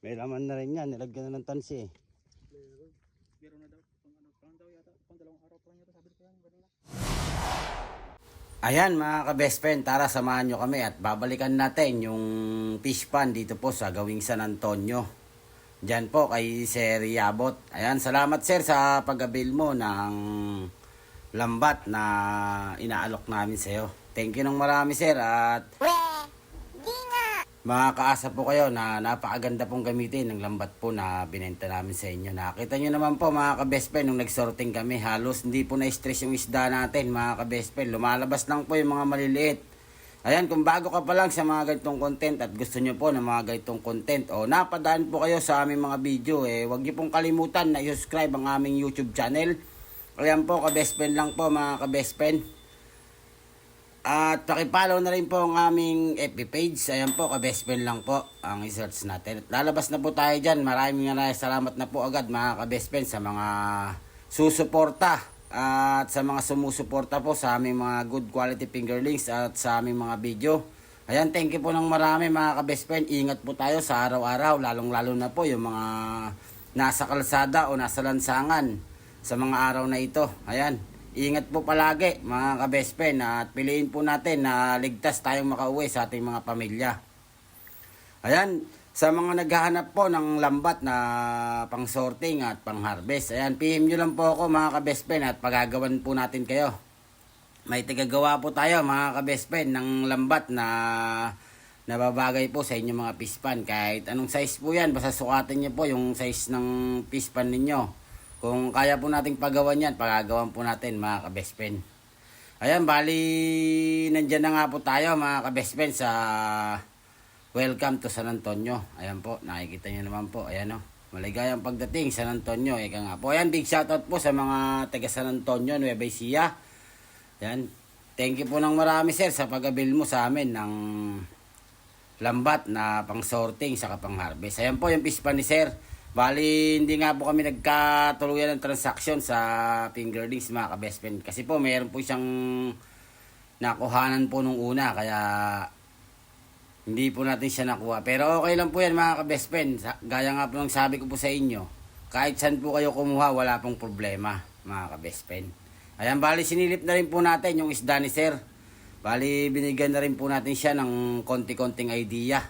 May laman na rin yan. Nilagyan na ng tansi eh. Meron. Meron na daw. Pang ano, pang daw yata. Pang dalawang araw pa yata. Sabi ko yan kanina. Ayan mga ka-best friend, tara samahan nyo kami at babalikan natin yung fish pan dito po sa gawing San Antonio. Diyan po kay Sir Yabot. Ayan, salamat sir sa pag-avail mo ng lambat na inaalok namin sa'yo. Thank you ng marami sir at Makakaasa po kayo na napakaganda pong gamitin ng lambat po na binenta namin sa inyo. Nakita nyo naman po mga ka-best friend nung nag-sorting kami. Halos hindi po na-stress yung isda natin mga ka-best friend. Lumalabas lang po yung mga maliliit. Ayan, kung bago ka pa lang sa mga ganitong content at gusto nyo po ng mga ganitong content o napadaan po kayo sa aming mga video, eh, huwag nyo pong kalimutan na i-subscribe ang aming YouTube channel. Ayan po, ka-best friend lang po mga ka-best friend. At pakipollow na rin po ang aming FB page. Ayan po, ka-best friend lang po ang i-search natin. At lalabas na po tayo dyan. Maraming maraming salamat na po agad mga ka-best friend sa mga susuporta at sa mga sumusuporta po sa aming mga good quality fingerlings at sa aming mga video. Ayan, thank you po ng marami mga ka-best friend. Ingat po tayo sa araw-araw, lalong-lalo na po yung mga nasa kalsada o nasa lansangan sa mga araw na ito. Ayan, ingat po palagi mga ka-best friend at piliin po natin na ligtas tayong makauwi sa ating mga pamilya. Ayan, sa mga naghahanap po ng lambat na pang sorting at pang harvest, ayan, PM nyo lang po ako mga ka-best friend at pagagawan po natin kayo. May tigagawa po tayo mga ka-best friend ng lambat na nababagay po sa inyong mga pispan. Kahit anong size po yan, basta sukatin nyo po yung size ng pispan ninyo. Kung kaya po nating pagawan yan, pagagawan po natin mga ka-best friend. Ayan, bali, nandyan na nga po tayo mga ka-best friend sa Welcome to San Antonio. Ayan po, nakikita nyo naman po. Ayan o, maligayang pagdating San Antonio. Ika nga po. Ayan, big shoutout po sa mga taga San Antonio, Nueva Ecija. Ayan, thank you po ng marami sir sa pag-abil mo sa amin ng lambat na pang sorting sa pang harvest. Ayan po yung pispan ni sir. Bali, hindi nga po kami nagkatuluyan ng transaction sa fingerlings mga ka-best friend. Kasi po, mayroon po siyang nakuhanan po nung una. Kaya, hindi po natin siya nakuha. Pero okay lang po yan mga ka-best friend. Gaya nga po ng sabi ko po sa inyo. Kahit saan po kayo kumuha, wala pong problema mga ka-best friend. Ayan, bali, sinilip na rin po natin yung isda ni sir. Bali, binigyan na rin po natin siya ng konti-konting idea.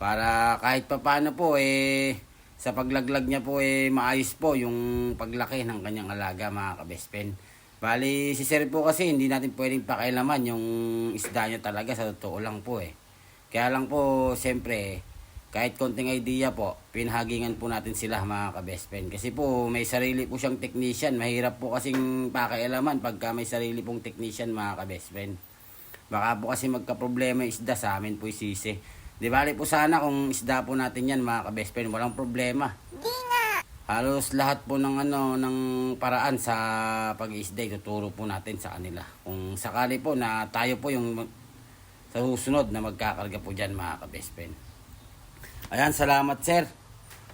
Para kahit papano po, eh, sa paglaglag niya po eh maayos po yung paglaki ng kanyang alaga mga ka-best friend. Bali, si Sir po kasi hindi natin pwedeng pakailaman yung isda niya talaga sa totoo lang po eh. Kaya lang po, siyempre, kahit konting idea po, pinahagingan po natin sila mga ka-best friend. Kasi po, may sarili po siyang technician. Mahirap po kasing pakailaman pagka may sarili pong technician mga ka-best friend. Baka po kasi magka-problema isda sa amin po isisi. Di bali po sana kung isda po natin yan mga ka-best friend, walang problema. Halos lahat po ng ano ng paraan sa pag-isda ituturo po natin sa kanila. Kung sakali po na tayo po yung sa susunod na magkakarga po dyan mga ka-best friend. Ayan, salamat sir.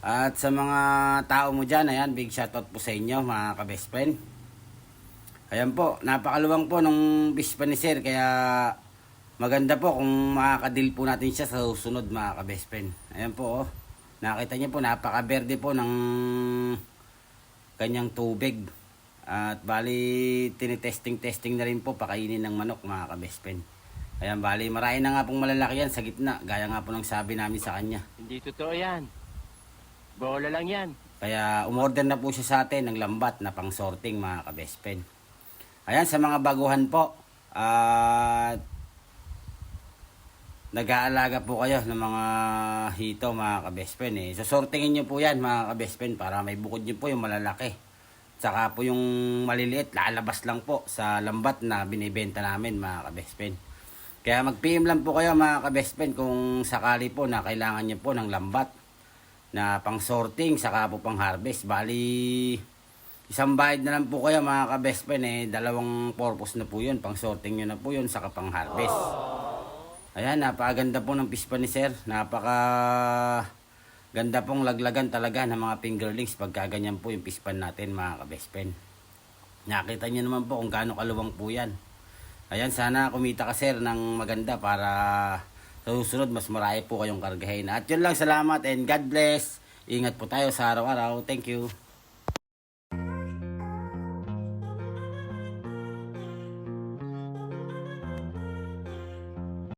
At sa mga tao mo dyan, ayan, big shoutout po sa inyo mga ka-best friend. Ayan po, napakaluwang po nung fish pa ni sir, kaya maganda po kung makakadil po natin siya sa susunod mga ka-best friend. Ayan po, oh. nakita niyo po, napakaberde po ng kanyang tubig. At bali, tinitesting-testing na rin po, pakainin ng manok mga ka-best friend. Ayan, bali, marami na nga pong malalaki yan sa gitna, gaya nga po ng sabi namin sa kanya. Hindi totoo yan. Bola lang yan. Kaya umorder na po siya sa atin ng lambat na pang sorting mga ka-best friend. Ayan, sa mga baguhan po, at nag-aalaga po kayo ng mga hito mga ka-best friend. Eh. So sortingin nyo po yan mga ka-best friend para may bukod nyo po yung malalaki. Tsaka po yung maliliit, lalabas lang po sa lambat na binibenta namin mga ka-best friend. Kaya mag-PM lang po kayo mga ka-best friend kung sakali po na kailangan nyo po ng lambat na pang sorting saka po pang harvest. Bali, isang bayad na lang po kayo mga ka-best friend eh. Dalawang purpose na po yun. Pang sorting nyo na po yun saka pang harvest. Ayan, napakaganda po ng pispa ni sir. Napaka ganda pong laglagan talaga ng mga fingerlings pagka ganyan po yung pispan natin mga ka-best friend. Nakita niyo naman po kung gaano kaluwang po yan. Ayan, sana kumita ka sir ng maganda para Sa susunod, mas marami po kayong kargahin. At yun lang, salamat and God bless. Ingat po tayo sa araw-araw. Thank you.